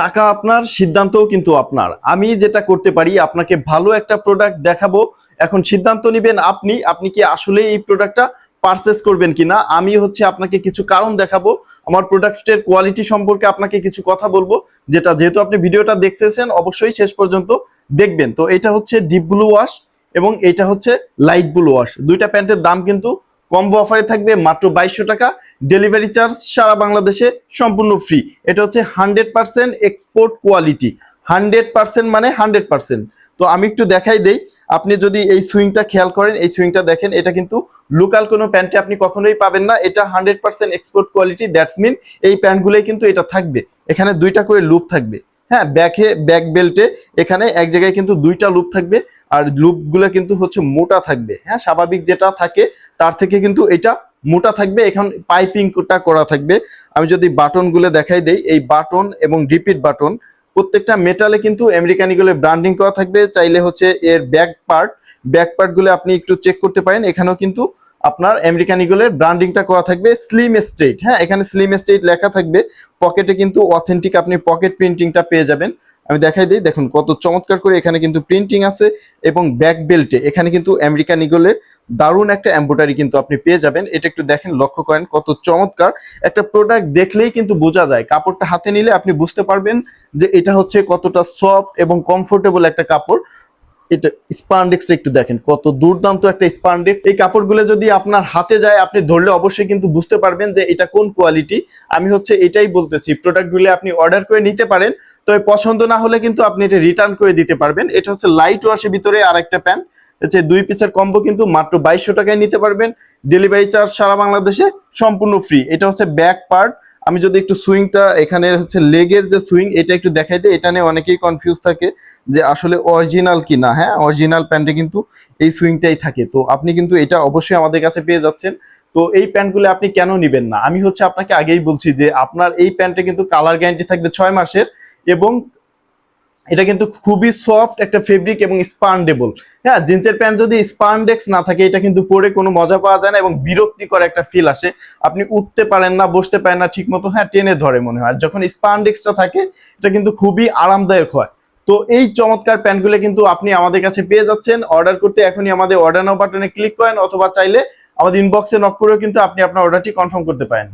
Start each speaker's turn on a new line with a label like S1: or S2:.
S1: টাকা আপনার, সিদ্ধান্তও কিন্তু আপনার। আমি যেটা করতে পারি, আপনাকে ভালো একটা প্রোডাক্ট দেখাবো। এখন সিদ্ধান্ত নেবেন আপনি আপনি কি আসলে এই প্রোডাক্টটা পারচেস করবেন কিনা? আমি হচ্ছে আপনাকে কিছু কারণ দেখাবো। আমার প্রোডাক্টের কোয়ালিটি সম্পর্কে আপনাকে কিছু কথা বলব, যেটা যেহেতু আপনি ভিডিওটা দেখতেছেন, অবশ্যই শেষ পর্যন্ত দেখবেন। তো এটা হচ্ছে ডিপ ব্লু ওয়াশ এবং এটা হচ্ছে লাইট ব্লু ওয়াশ দুইটা প্যান্টের দাম কিন্তু কম্বো অফারে থাকবে মাত্র বাইশশো টাকা। ডেলিভারি চার্জ সারা বাংলাদেশে সম্পূর্ণ ফ্রি এটা হচ্ছে hundred percent export quality hundred percent মানে হান্ড্রেড পার্সেন্ট তো আমি একটু দেখাই দেই। আপনি যদি এই সুইংটা খেয়াল করেন, এই সুইংটা দেখেন, এটা কিন্তু লোকাল কোনো প্যান্টে আপনি কখনোই পাবেন না। এটা hundred percent export quality that's mean এই প্যান্টগুলোই কিন্তু এটা থাকবে। এখানে দুইটা করে লুপ থাকবে। হ্যাঁ ব্যাকে, ব্যাক বেল্টে এখানে এক জায়গায় কিন্তু দুইটা লুপ থাকবে আর লুপগুলো কিন্তু হচ্ছে মোটা থাকবে। হ্যাঁ স্বাভাবিক যেটা থাকে তার থেকে কিন্তু এটা মোটা থাকবে। এখন পাইপিংটা করা থাকবে। আমি যদি বাটনগুলো দেখাই দেই, এই বাটন এবং রিপিট বাটন, প্রত্যেকটা মেটালে কিন্তু আমেরিকান ইগলের ব্র্যান্ডিং করা থাকবে। চাইলে হচ্ছে এর ব্যাক পার্ট ব্যাক পার্টগুলো আপনি একটু চেক করতে পারেন। এখানেও কিন্তু আপনার আমেরিকান ইগলের ব্র্যান্ডিংটা করা থাকবে স্লিম স্টেট হ্যাঁ এখানে স্লিম স্টেট লেখা থাকবে। পকেটে কিন্তু অথেন্টিক আপনি পকেট প্রিন্টিংটা পেয়ে যাবেন। আমি দেখাই দিই, দেখুন কত চমৎকার করে এখানে কিন্তু প্রিন্টিং আছে এবং ব্যাক বেল্টে এখানে কিন্তু আমেরিকান ইগলের দারুণ একটা এম্ব্রয়ডারি কিন্তু আপনি পেয়ে যাবেন। এটা একটু দেখেন, লক্ষ্য করেন কত চমৎকার। একটা প্রোডাক্ট দেখলেই কিন্তু বোঝা যায়। কাপড়টা হাতে নিলে আপনি বুঝতে পারবেন যে এটা হচ্ছে কতটা সফট এবং কমফোর্টেবল একটা কাপড়। এটা স্পান্ডেক্সটা একটু দেখেন, কত দুর্দান্ত একটা স্পান্ডেক্স এই কাপড়গুলো যদি আপনার হাতে যায়, আপনি ধরলে অবশ্যই কিন্তু বুঝতে পারবেন যে এটা কোন কোয়ালিটি আমি হচ্ছে এটাই বলতেছি প্রোডাক্টগুলো আপনি অর্ডার করে নিতে পারেন, তবে পছন্দ না হলে কিন্তু আপনি এটা রিটার্ন করে দিতে পারবেন। এটা হচ্ছে লাইট ওয়াশের ভিতরে আরেকটা প্যান্ট হচ্ছে দুই পিসের কম্বো কিন্তু মাত্র বাইশশো টাকায় নিতে পারবেন। ডেলিভারি চার্জ সারা বাংলাদেশে সম্পূর্ণ ফ্রি এটা হচ্ছে ব্যাক পার্ট আমি যদি একটু সুইংটা এখানে হচ্ছে লেগের যে সুইং, এটা একটু দেখাই দিই। এটা নিয়ে অনেকেই কনফিউজ থাকে যে আসলে অরিজিনাল কি না হ্যাঁ অরিজিনাল প্যান্টে কিন্তু এই সুইংটাই থাকে। তো আপনি কিন্তু এটা অবশ্যই আমাদের কাছে পেয়ে যাচ্ছেন। তো এই প্যান্টগুলো আপনি কেন নেবেন না? আমি হচ্ছে আপনাকে আগেই বলছি যে আপনার এই প্যান্টে কিন্তু কালার গ্যারান্টি থাকবে ছয় মাসের এবং এটা কিন্তু খুবই সফট একটা ফেব্রিক এবং স্পান্ডেবল হ্যাঁ জিন্সের প্যান্ট যদি স্পান্ডেক্স না থাকে, এটা কিন্তু পরে কোনো মজা পাওয়া যায় না এবং বিরক্তিকর একটা ফিল আসে। আপনি উঠতে পারেন না, বসতে পারেন না ঠিক মতো হ্যাঁ টেনে ধরে মনে হয়। আর যখন স্পান্ডেক্সটা থাকে, এটা কিন্তু খুবই আরামদায়ক হয়। তো এই চমৎকার প্যান্টগুলো কিন্তু আপনি আমাদের কাছে পেয়ে যাচ্ছেন। অর্ডার করতে এখনই আমাদের অর্ডার নাও বাটনে ক্লিক করেন অথবা চাইলে আমাদের ইনবক্সে নক করেও কিন্তু আপনি আপনার অর্ডারটি কনফার্ম করতে পারেন।